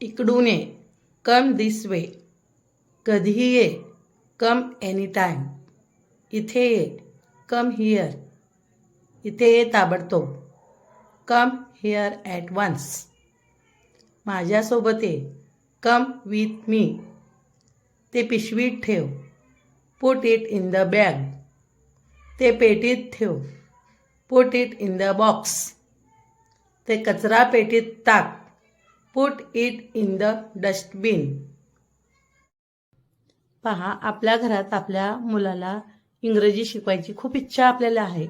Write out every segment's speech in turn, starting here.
इकडून ये. Come this way कधीही ये. कम एनी टाईम इथे ये. कम हिअर इथे ये ताबडतोब. कम हिअर ॲट वन्स माझ्यासोबत ये. कम विथ मी ते पिशवीत ठेव. Put it in the bag ते पेटीत ठेव. Put it in the box ते कचरा पेटीत टाक. Put it in the dustbin पहा आपल्या घरात आपल्या मुलाला इंग्रजी शिकवायची खूप इच्छा आपल्याला आहे.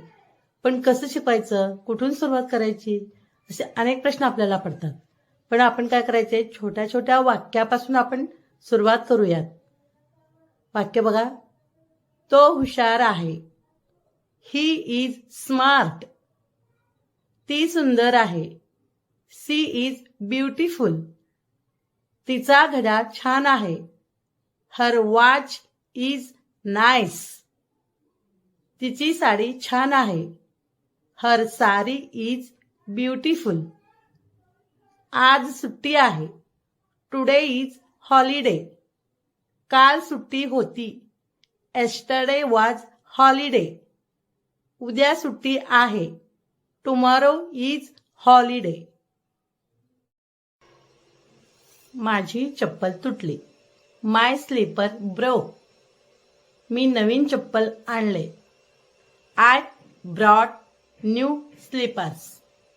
पण कसं शिकवायचं? कुठून सुरुवात करायची? असे अनेक प्रश्न आपल्याला पडतात. पण आपण काय करायचे छोट्या छोट्या वाक्यापासून आपण सुरुवात करूयात. वाक्य बघा. तो हुशार आहे. ही इज स्मार्ट ती सुंदर आहे. She is beautiful. तिचा घडा छान आहे. Her watch is nice. तिची साडी छान आहे. Her sari is beautiful. आज सुट्टी आहे. Today is holiday. काल सुट्टी होती. Yesterday was holiday. उद्या सुट्टी आहे. Tomorrow is holiday. माझी चप्पल तुटली. माय स्लीपर ब्रो मी नवीन चप्पल आणले. I brought new slippers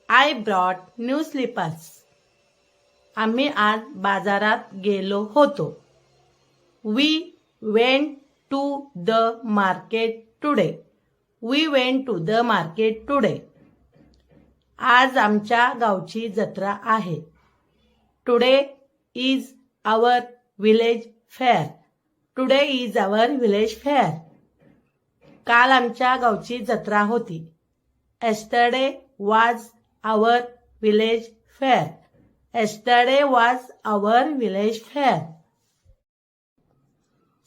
I brought new slippers आम्ही आज बाजारात गेलो होतो. We went to the market today we went to the market today आज आमच्या गावची जत्रा आहे. Today is our village fair today is our village fair काल आमच्या गावची जत्रा होती. Yesterday was our village fair yesterday was our village fair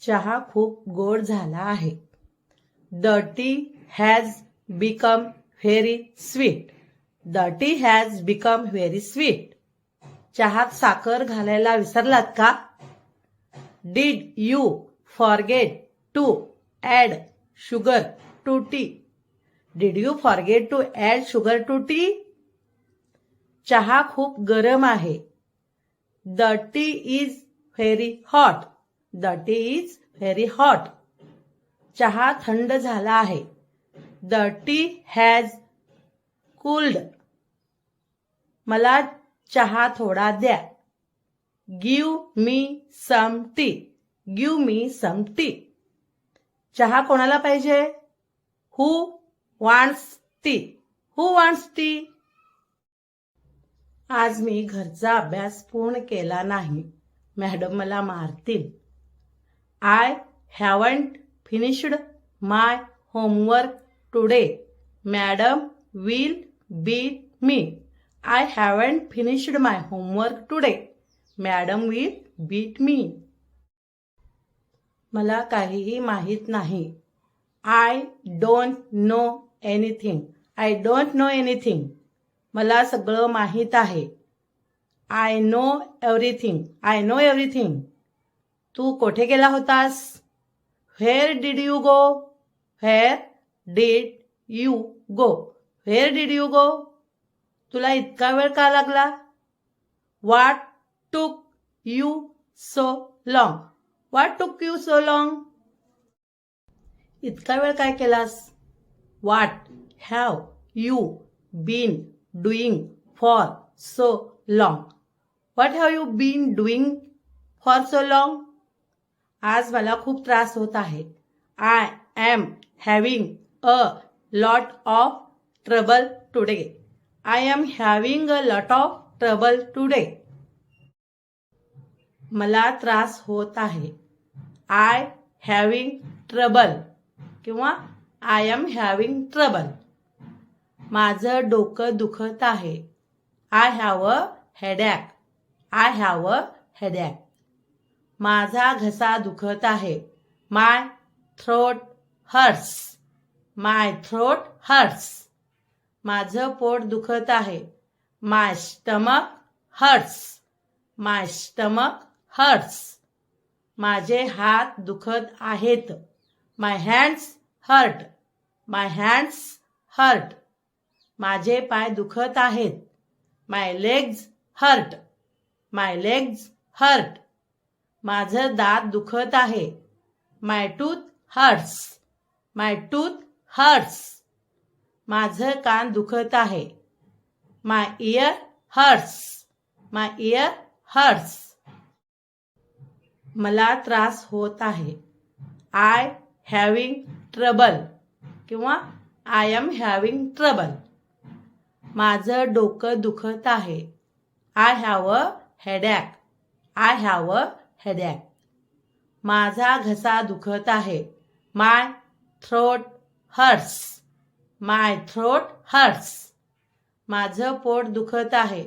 चहा खूप गोड झाला आहे. The tea has become very sweet the tea has become very sweet चहात साखर घालायला विसरलात का? Did you forget to add sugar to tea did you forget to add sugar to tea चहा खूप गरम आहे. The tea is very hot the tea is very hot चहा थंड झाला आहे. द टी हॅज कूल्ड मला चहा थोडा द्या. Give me some tea give me some tea चहा कोणाला पाहिजे? Who wants tea who wants tea आज मी घरचा अभ्यास पूर्ण केला नाही. मॅडम मला मारतील. I haven't finished my homework today madam will be me I haven't finished my homework today madam will beat me मला काहीही माहीत नाही. I don't know anything I don't know anything मला सगळं माहीत आहे. I know everything I know everything तू कोठे गेला होतास? Where did you go where did you go where did you go तुला इतका वेळ का लागला? What took you so long वाट टूक यू सो लॉंग इतका वेळ काय केलास? What have you been doing for so long what have you been doing for so long आज मला खूप त्रास होत आहे. I am having a lot of trouble today I am having a lot of trouble today मला त्रास होत आहे. आय हॅव्हिंग ट्रबल किंवा आय एम हॅव्हिंग ट्रबल माझं डोकं दुखत आहे. I have a headache I have a headache माझा घसा दुखत आहे. My throat hurts my throat hurts माझं पोट दुखत आहे. My stomach hurts my stomach hurts माझे हात दुखत आहेत. My hands hurt my hands hurt माझे पाय दुखत आहेत. My legs hurt my legs hurt माझं दात दुखत आहे. My tooth hurts my tooth hurts माझं कान दुखत आहे. My ear hurts my ear hurts मला त्रास होत आहे. आय हॅविंग ट्रबल किंवा आय एम हॅविंग ट्रबल माझं डोकं दुखत आहे. I have a headache I have a headache माझा घसा दुखत आहे. My throat hurts my throat hurts माझं पोट दुखत आहे.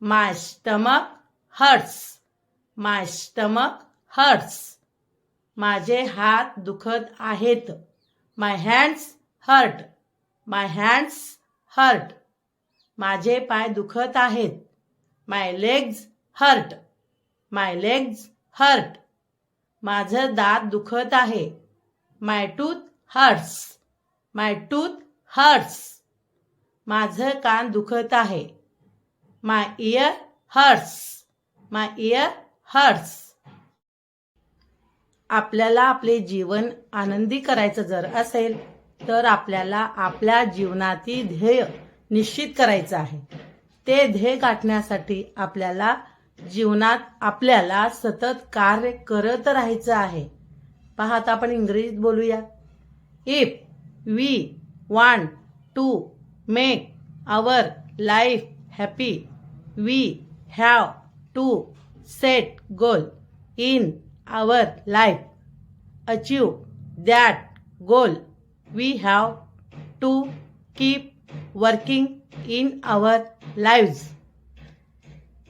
My stomach hurts my stomach hurts माझे हात दुखत आहेत. My hands hurt my hands hurt माझे पाय दुखत आहेत. My legs hurt my legs hurt माझं दात दुखत आहे. My tooth hurts my tooth hurts. माझं कान दुखत आहे. My ear hurts my ear hurts आपल्याला आपले जीवन आनंदी करायचं जर असेल तर आपल्याला आपल्या जीवनातील ध्येय निश्चित करायचं आहे. ते ध्येय गाठण्यासाठी आपल्याला जीवनात आपल्याला सतत कार्य करत राहायचं आहे. पहा आता आपण इंग्रजीत बोलूया. If we want to make our life happy. We have to set goal in our life. Achieve that goal. We have to keep working in our lives.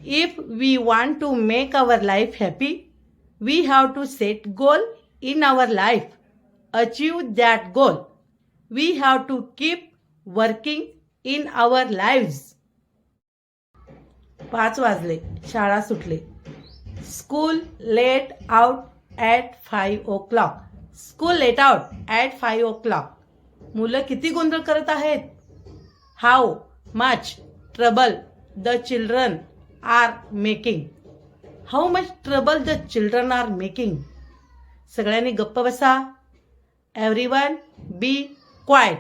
If we want to make our life happy, we have to set goal in our life. Achieve that goal. We have to keep working in our lives. पाच वाजले. शाळा सुटले. School let out at five o'clock school let out at five o'clock मुलं किती गोंधळ करत आहेत? How much trouble the children are making how much trouble the children are making सगळ्यांनी गप्प बसा. एव्हरी वन बी क्वायट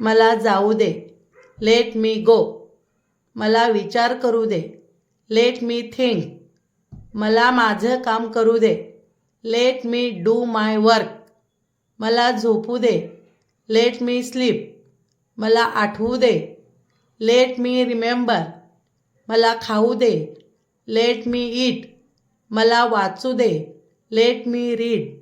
मला जाऊ दे. लेट मी गो मला विचार करू दे. लेट मी थिंक मला माझं काम करू दे. Let me do my work मला झोपू दे. लेट मी स्लीप मला आठवू दे. लेट मी रिमेंबर मला खाऊ दे. लेट मी ईट मला वाचू दे. Let me read